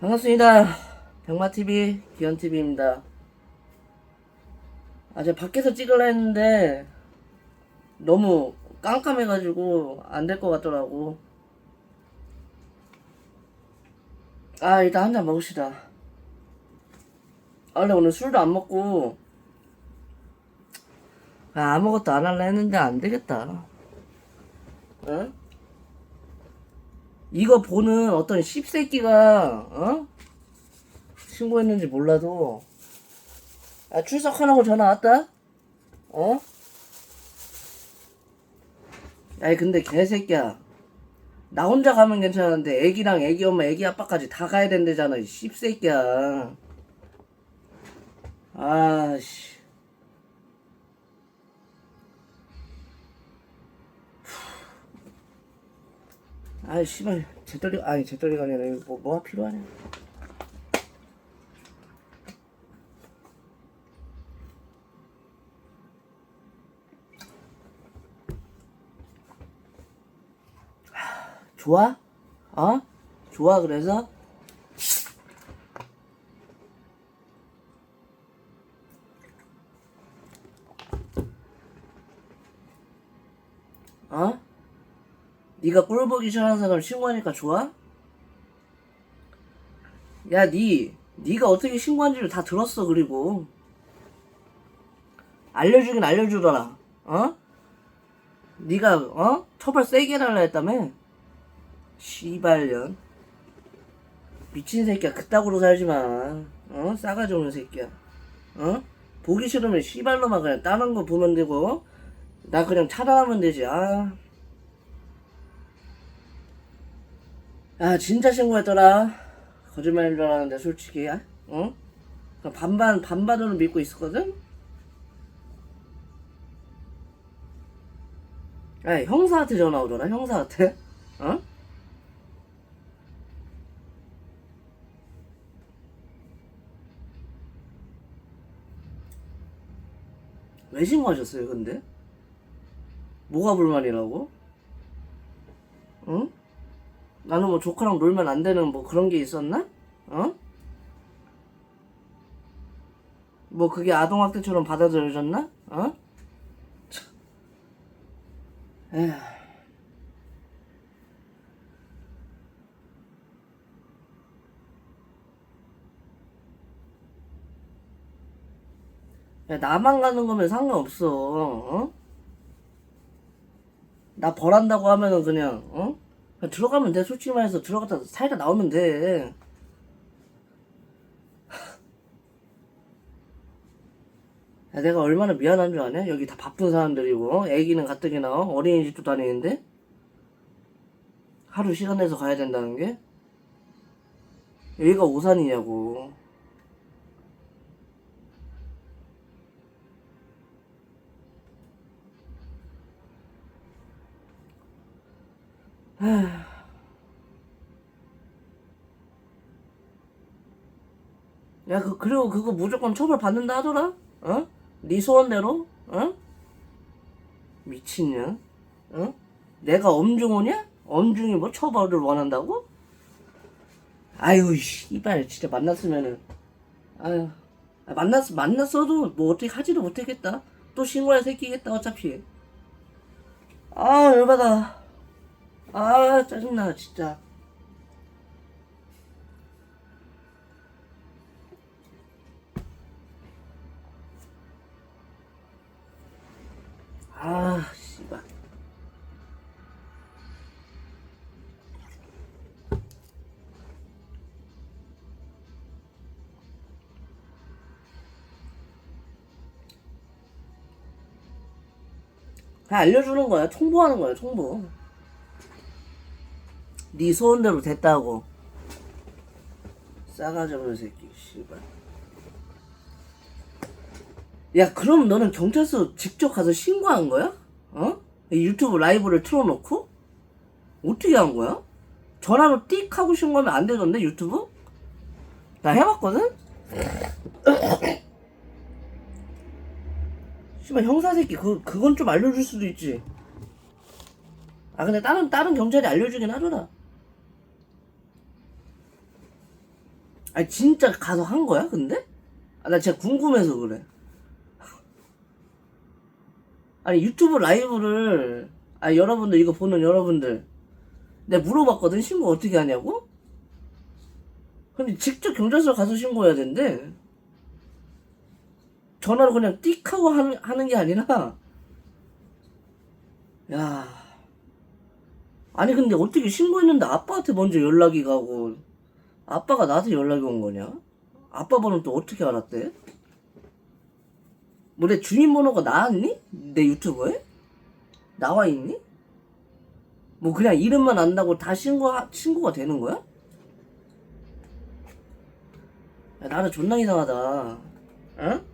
반갑습니다. 병마TV, 기현TV입니다. 아, 제가 밖에서 찍으려 했는데, 너무 깜깜해가지고, 안 될 것 같더라고. 아, 일단 한 잔 먹읍시다. 아, 원래 오늘 술도 안 먹고, 아, 아무것도 안 할라 했는데 안 되겠다. 응? 이거 보는 어떤 씹새끼가 어? 신고했는지 몰라도 아 출석하라고 전화 왔다? 어? 아니 근데 개새끼야 나 혼자 가면 괜찮은데 애기랑 애기 엄마 애기 아빠까지 다 가야 된대잖아 이 씹새끼야 아씨 아이 씨발 제떨리 아니 제떨리가 아니라 이거 뭐 뭐가 필요하냐 하, 좋아? 어? 좋아 그래서? 어? 네가 꼴 보기 싫어하는 사람 신고하니까 좋아? 야, 니, 니가 어떻게 신고한지를 다 들었어, 그리고. 알려주긴 알려주더라, 어? 니가, 어? 처벌 세게 해달라 했다며? 씨발년. 미친 새끼야, 그따구로 살지 마. 어? 싸가지 없는 새끼야. 어? 보기 싫으면 씨발로만 그냥 다른 거 보면 되고, 나 그냥 차단하면 되지, 아. 아 진짜 신고했더라 거짓말인 줄 알았는데 솔직히 어? 그냥 반반 반반으로 믿고 있었거든 아 형사한테 전화 오더라 형사한테 어? 왜 신고하셨어요 근데? 뭐가 불만이라고? 응? 나는 뭐 조카랑 놀면 안 되는 뭐 그런 게 있었나? 어? 뭐 그게 아동학대처럼 받아들여졌나? 어? 참. 에휴. 야, 나만 가는 거면 상관없어, 어? 나 벌한다고 하면은 그냥, 어? 들어가면 돼. 솔직히 말해서 들어갔다 살다 나오면 돼. 야, 내가 얼마나 미안한 줄 아냐? 여기 다 바쁜 사람들이고, 애기는 가뜩이나 어? 어린이집도 다니는데? 하루 시간 내서 가야 된다는 게? 여기가 오산이냐고. 야, 그, 그리고 그거 무조건 처벌 받는다 하더라? 어? 네 소원대로? 어? 미친년? 어? 내가 엄중호냐? 엄중이 뭐 처벌을 원한다고? 아유, 씨발, 진짜 만났으면은. 아유, 아, 만났, 만났어도 뭐 어떻게 하지도 못했겠다. 또 신고할 새끼겠다, 어차피. 아, 열받아. 아, 짜증나, 진짜. 아, 씨발. 그냥 알려주는 거야. 통보하는 거야, 통보. 네 소원대로 됐다고. 싸가지 없는 새끼, 씨발. 야, 그럼 너는 경찰서 직접 가서 신고한 거야? 어? 유튜브 라이브를 틀어놓고? 어떻게 한 거야? 전화로 띡 하고 신고하면 안 되던데, 유튜브? 나 해봤거든? 씨발, 형사 새끼, 그, 그건 좀 알려줄 수도 있지. 아, 근데 다른, 다른 경찰이 알려주긴 하더라. 아니 진짜 가서 한 거야 근데? 아, 나 진짜 궁금해서 그래. 아니 유튜브 라이브를 아 여러분들 이거 보는 여러분들. 내가 물어봤거든 신고 어떻게 하냐고? 근데 직접 경찰서 가서 신고해야 된대. 전화로 그냥 띡 하고 하는, 하는 게 아니라. 야. 아니 근데 어떻게 신고했는데 아빠한테 먼저 연락이 가고 아빠가 나한테 연락이 온 거냐? 아빠 번호 또 어떻게 알았대? 뭐 내 주민번호가 나왔니? 내 유튜브에? 나와 있니? 뭐 그냥 이름만 안다고 다 신고 신고가 되는 거야? 야, 나는 존나 이상하다. 응?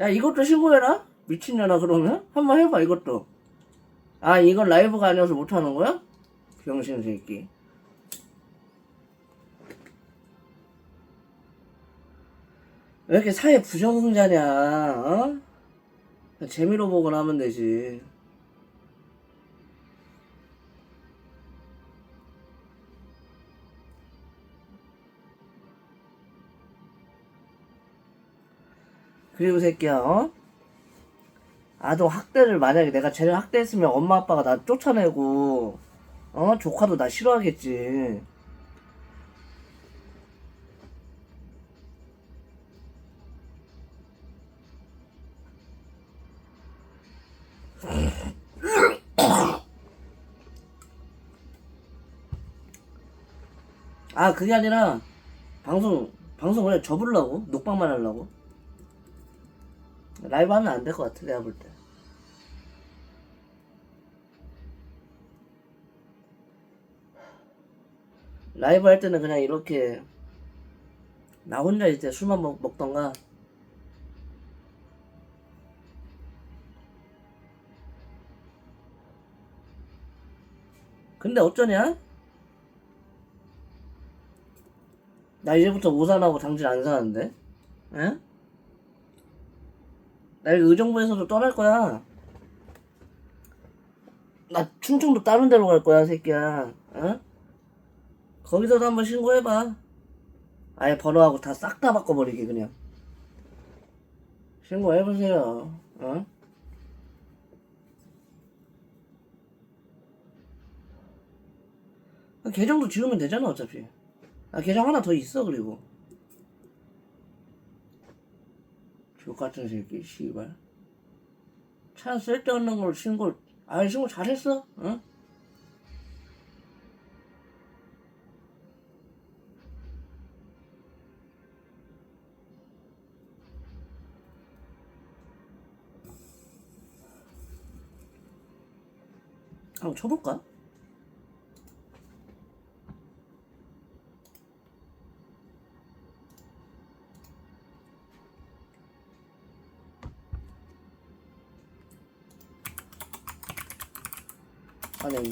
야 이것도 신고해라. 미친년아 그러면 한번 해봐 이것도. 아 이건 라이브가 아니어서 못하는 거야? 병신 새끼. 왜 이렇게 사회 부정승자냐? 어? 재미로 보거나 하면 되지. 그리고 새끼야, 어? 아동 학대를 만약에 내가 쟤를 학대했으면 엄마 아빠가 나 쫓아내고, 어? 조카도 나 싫어하겠지. 아, 그게 아니라, 방송, 방송 그냥 접으려고? 녹방만 하려고? 라이브 하면 안 될 것 같아, 내가 볼 때. 라이브 할 때는 그냥 이렇게, 나 혼자 이제 술만 먹, 먹던가, 근데 어쩌냐? 나 이제부터 모산하고 당진 안 사는데? 에? 나 여기 의정부에서도 떠날 거야. 나 충청도 다른 데로 갈 거야, 새끼야. 어? 거기서도 한번 신고해봐. 아예 번호하고 다 싹 다 바꿔버리게, 그냥. 신고해보세요. 어? 아, 계정도 지우면 되잖아, 어차피. 아, 계정 하나 더 있어, 그리고. 족 같은 새끼, 씨발. 차 쓸데없는 걸 신고, 아, 신고 잘했어, 어? 한번 쳐볼까? 아니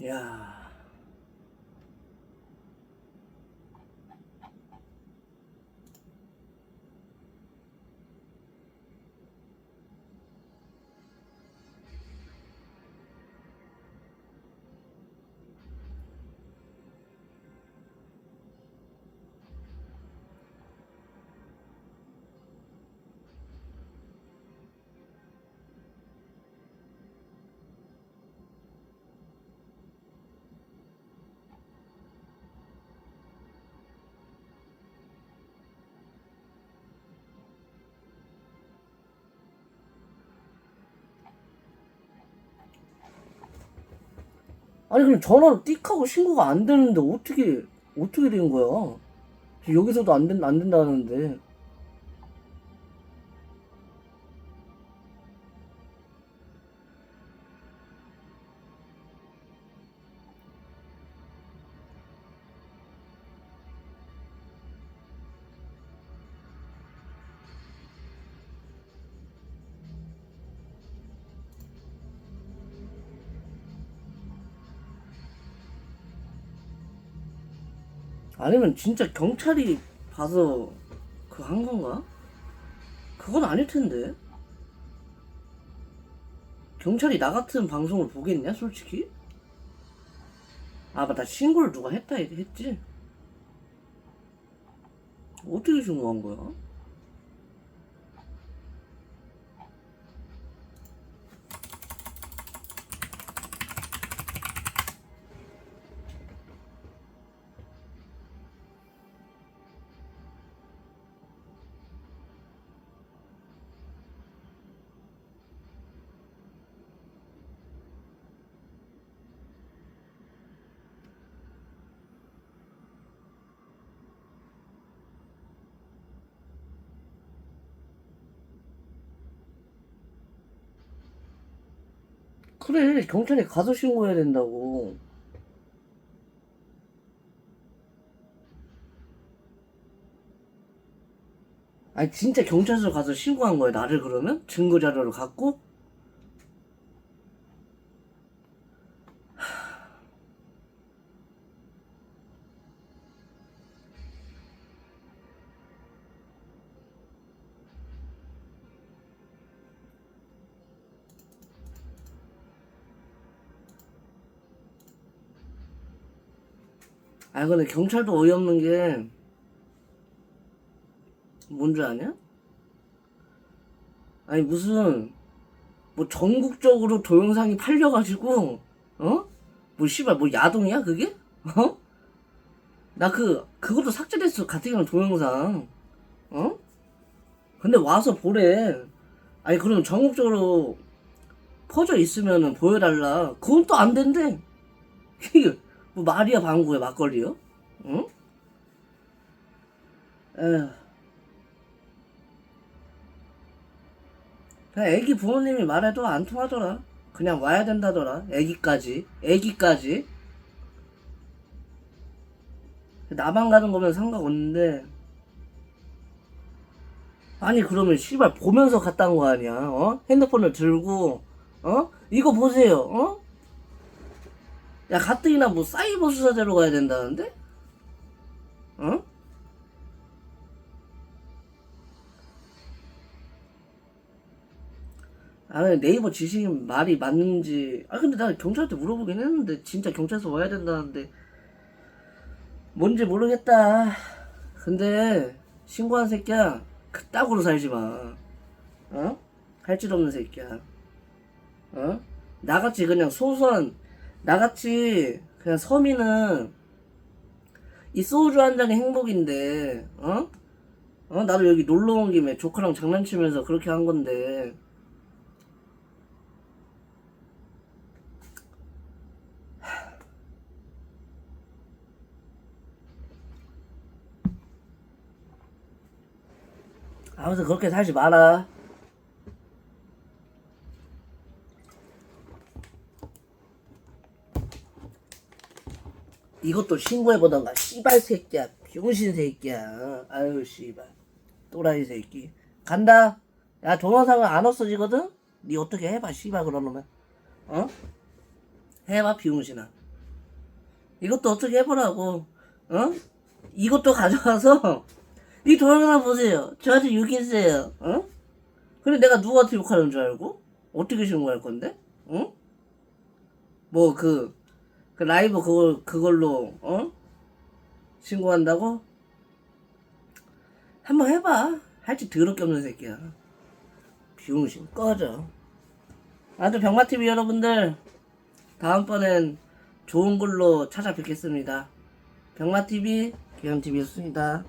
야. 아니 그럼 전화로 띡 하고 신고가 안 되는데 어떻게 어떻게 된 거야? 여기서도 안 된, 안 된다는데. 아니면 진짜 경찰이 봐서 그 한 건가? 그건 아닐 텐데. 경찰이 나 같은 방송을 보겠냐, 솔직히? 아, 맞다. 신고를 누가 했다 했- 했지? 어떻게 신고한 거야? 그래, 경찰에 가서 신고해야 된다고. 아니, 진짜 경찰서 가서 신고한 거야, 나를 그러면? 증거 자료를 갖고? 아 근데 경찰도 어이없는 게 뭔지 아냐? 아니 무슨 뭐 전국적으로 동영상이 팔려가지고 어? 뭐 씨발 뭐 야동이야 그게? 어? 나 그 그것도 삭제됐어 같은 경우 동영상 어? 근데 와서 보래 아니 그럼 전국적으로 퍼져 있으면은 보여달라 그건 또 안 된대 이게 뭐 말이야 방구야 막걸리요? 응? 에휴. 애기 부모님이 말해도 안 통하더라. 그냥 와야 된다더라. 애기까지. 애기까지. 나만 가는 거면 상관없는데. 아니 그러면 씨발 보면서 갔다 온거 아니야? 어? 핸드폰을 들고 어? 이거 보세요. 어? 야 가뜩이나 뭐 사이버 수사대로 가야 된다는데? 어? 아 네이버 지식이 말이 맞는지 아 근데 나 경찰한테 물어보긴 했는데 진짜 경찰서 와야 된다는데 뭔지 모르겠다 근데 신고한 새끼야 그따구로 살지 마 어? 할 줄 없는 새끼야 어? 나같이 그냥 소소한 나같이 그냥 서민은 이 소주 한 잔이 행복인데 어? 어? 나도 여기 놀러 온 김에 조카랑 장난치면서 그렇게 한 건데 아무튼 그렇게 살지 마라. 이것도 신고해보던가 씨발 새끼야 병신 새끼야 아유 씨발 또라이 새끼 간다 야 동영상은 안 없어지거든 니 어떻게 해봐 씨발 그러면 어? 해봐 비용신아 이것도 어떻게 해보라고 어? 이것도 가져가서 이 동영상 보세요 저한테 욕했어요 어? 근데 내가 누구한테 욕하는 줄 알고? 어떻게 신고할 건데? 응? 뭐 그 그 라이브 그걸 그걸로 어? 신고한다고? 한번 해봐. 할지 더럽게 없는 새끼야. 비용신 꺼져. 아무튼 병마TV 여러분들 다음번엔 좋은 걸로 찾아뵙겠습니다. 병마TV 기현TV였습니다.